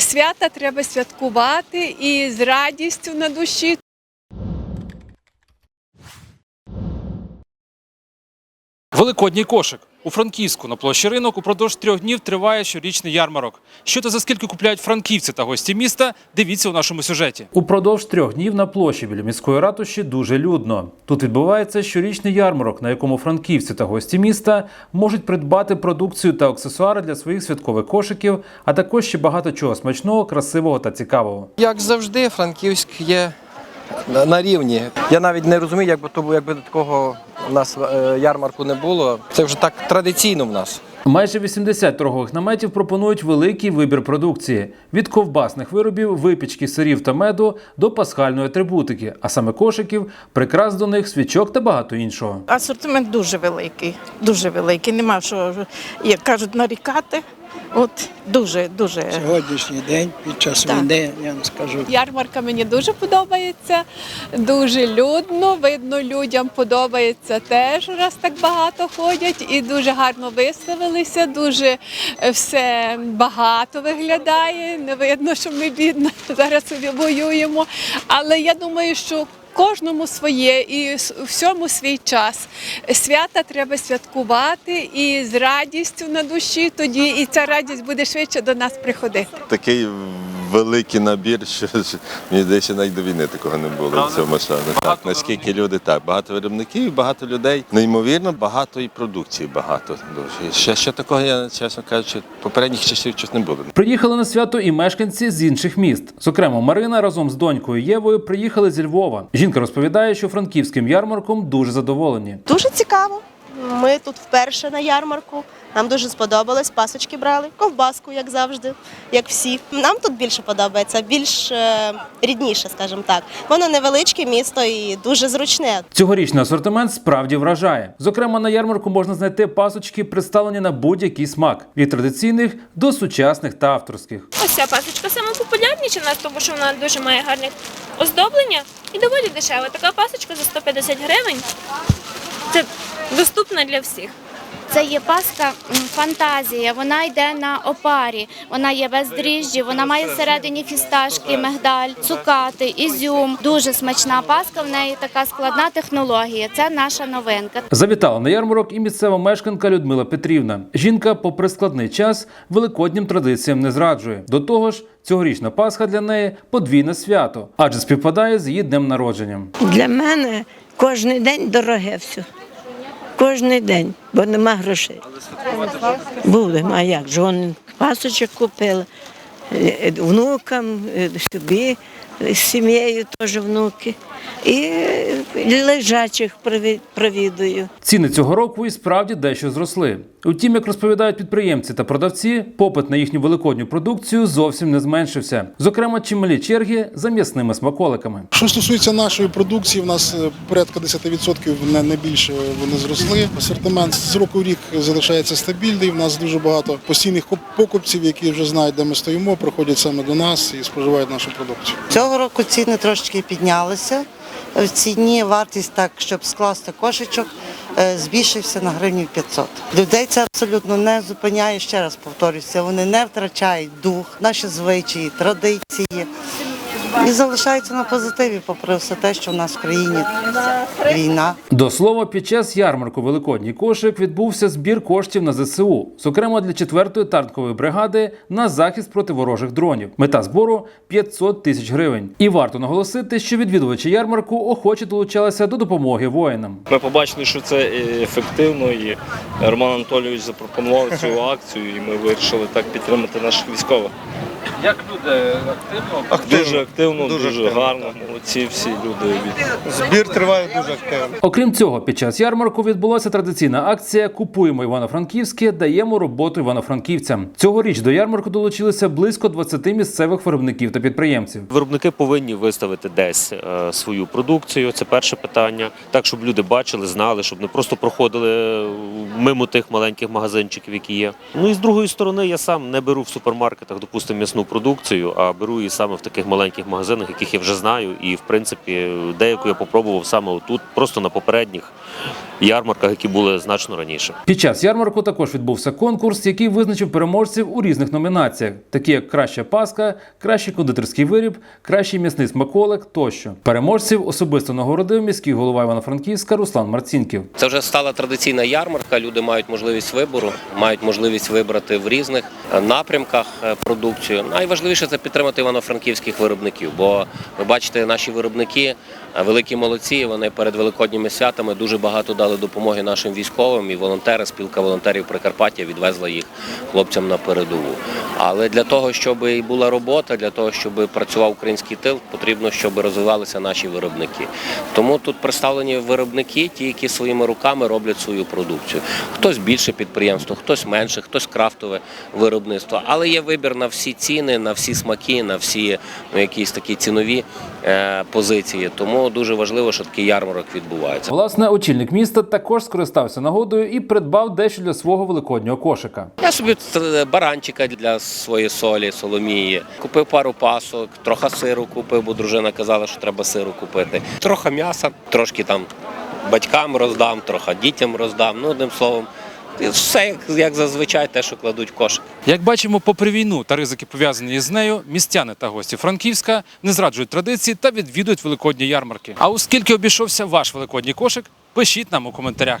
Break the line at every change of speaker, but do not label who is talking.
Свята треба святкувати і з радістю на душі.
Великодній кошик. У Франківську на площі ринок упродовж трьох днів триває щорічний ярмарок. Що та за скільки купляють франківці та гості міста? Дивіться у нашому сюжеті. Упродовж трьох днів на площі біля міської ратуші дуже людно. Тут відбувається щорічний ярмарок, на якому франківці та гості міста можуть придбати продукцію та аксесуари для своїх святкових кошиків, а також ще багато чого смачного, красивого та цікавого.
Як завжди, Франківськ є на- рівні. Я навіть не розумію, якби то було- якби такого у нас е, ярмарку не було. Це вже так традиційно в нас.
Майже 80 торгових наметів пропонують великий вибір продукції від ковбасних виробів, випічки сирів та меду до пасхальної атрибутики, а саме кошиків, прикрас до них, свічок та багато іншого.
Асортимент дуже великий, дуже великий. Нема що, як кажуть, нарікати. От дуже, дуже.
Сьогоднішній день під час
Так.
війни, я вам скажу,
Ярмарка мені дуже подобається, дуже людно. Видно, людям подобається теж, раз так багато ходять, і дуже гарно виставилися. Дуже е, все багато виглядає. Не видно, що ми бідно зараз собі воюємо. Але я думаю, що. Кожному своє і всьому свій час. Свята треба святкувати і з радістю на душі, тоді і ця радість буде швидше до нас приходити.
такий великий набір, що що, мені здається, навіть до війни такого не було в цьому масштабі. Так, наскільки люди так, багато виробників, багато людей. Неймовірно, багато і продукції багато. Дуже. Ще, ще такого, я, чесно кажучи, попередніх часів щось не було.
Приїхали на свято і мешканці з інших міст. Зокрема, Марина разом з донькою Євою приїхали зі Львова. Жінка розповідає, що франківським ярмарком дуже задоволені.
Дуже цікаво. Ми тут вперше на ярмарку. Нам дуже сподобалось. Пасочки брали, ковбаску, як завжди, як всі. Нам тут більше подобається, більш е, рідніше, скажімо так. Воно невеличке місто і дуже зручне.
Цьогорічний асортимент справді вражає. Зокрема, на ярмарку можна знайти пасочки, представлені на будь-який смак від традиційних до сучасних та авторських.
Ось ця пасочка саме популярніша у нас, тому що вона дуже має гарне оздоблення і доволі дешева. Така пасочка за 150 гривень. Доступна для всіх.
Це є паска фантазія. Вона йде на опарі. Вона є без дріжджі, вона має всередині фісташки, мигдаль, цукати, ізюм. Дуже смачна паска. В неї така складна технологія. Це наша новинка.
Завітала на ярмарок і місцева мешканка Людмила Петрівна. Жінка, попри складний час, великоднім традиціям не зраджує. До того ж, цьогорічна Пасха для неї подвійне свято, адже співпадає з її днем народженням.
Для мене кожен день дороге все. Кожен день, бо нема грошей. Будемо, а як Жон пасочок купила е, внукам, е, собі е, з сім'єю теж внуки. І лежачих прові- провідую.
Ціни цього року і справді дещо зросли. Утім, як розповідають підприємці та продавці, попит на їхню великодню продукцію зовсім не зменшився. Зокрема, чималі черги за м'ясними смаколиками.
Що стосується нашої продукції, в нас е, порядка 10% не, не більше вони зросли. Асортимент з року в рік залишається стабільний. У нас дуже багато постійних покупців, які вже знають, де ми стоїмо, приходять саме до нас і споживають нашу продукцію.
Цього року ціни трошечки піднялися. В ціні вартість так, щоб скласти кошечок, е, збільшився на гривню 500. Людей це абсолютно не зупиняє. Ще раз повторюся, вони не втрачають дух, наші звичаї, традиції і залишаються на позитиві, попри все те, що в нас в країні війна.
До слова, під час ярмарку Великодній кошик відбувся збір коштів на ЗСУ, зокрема для 4-ї танкової бригади на захист проти ворожих дронів. Мета збору 500 тисяч гривень. І варто наголосити, що відвідувачі ярмарку охоче долучалися до допомоги воїнам.
Ми побачили, що це ефективно, і Роман Анатолійович запропонував цю акцію, і ми вирішили так підтримати наших військових.
Як люди активно
Дуже активно,
Дуже
дуже,
активно,
гарно. Молодці всі люди.
Збір триває дуже активно.
Окрім цього, під час ярмарку відбулася традиційна акція Купуємо Івано-Франківське, даємо роботу івано-франківцям. Цьогоріч до ярмарку долучилися близько 20 місцевих виробників та підприємців.
Виробники повинні виставити десь е, свою продукцію. Це перше питання. Так, щоб люди бачили, знали, щоб не просто проходили е, мимо тих маленьких магазинчиків, які є. Ну і з другої сторони, я сам не беру в супермаркетах, допустимо, м'ясну продукцію, а беру її саме в таких маленьких магазинах, яких я вже знаю. І в принципі деяку я попробував саме отут, просто на попередніх ярмарках, які були значно раніше.
Під час ярмарку також відбувся конкурс, який визначив переможців у різних номінаціях, такі як краща паска, кращий кондитерський виріб, кращий м'ясний смаколик тощо. Переможців особисто нагородив міський голова Івано-Франківська Руслан Марцінків.
Це вже стала традиційна ярмарка. Люди мають можливість вибору, мають можливість вибрати в різних е, напрямках е, продукцію. Найважливіше це підтримати івано-франківських виробників. Бо ви бачите, наші виробники е, великі молодці. Вони перед великодніми святами дуже багато дали допомоги нашим військовим. І волонтери, спілка волонтерів Прикарпаття відвезла їх хлопцям на передову. Але для того, щоб і була робота, для того, щоб працював український тил, потрібно, щоб розвивалися наші виробники. Тому тут представлені виробники, ті, які своїми руками роблять свою продукцію. Хтось більше підприємство, хтось менше, хтось крафтове виробництво. Але є вибір на всі ціни, на всі смаки, на всі ну, якісь такі цінові е, позиції. Тому дуже важливо, що такий ярмарок відбувається.
Власне, очільник міста також скористався нагодою і придбав дещо для свого великоднього кошика.
Я собі баранчика для своєї солі, соломії. Купив пару пасок, трохи сиру купив, бо дружина казала, що треба сиру купити. Трохи м'яса, трошки там батькам роздам, трохи дітям роздам. Ну, одним словом, і все як, зазвичай, те, що кладуть кошик.
Як бачимо, попри війну та ризики пов'язані із нею, містяни та гості Франківська не зраджують традиції та відвідують великодні ярмарки. А оскільки обійшовся ваш великодній кошик, пишіть нам у коментарях.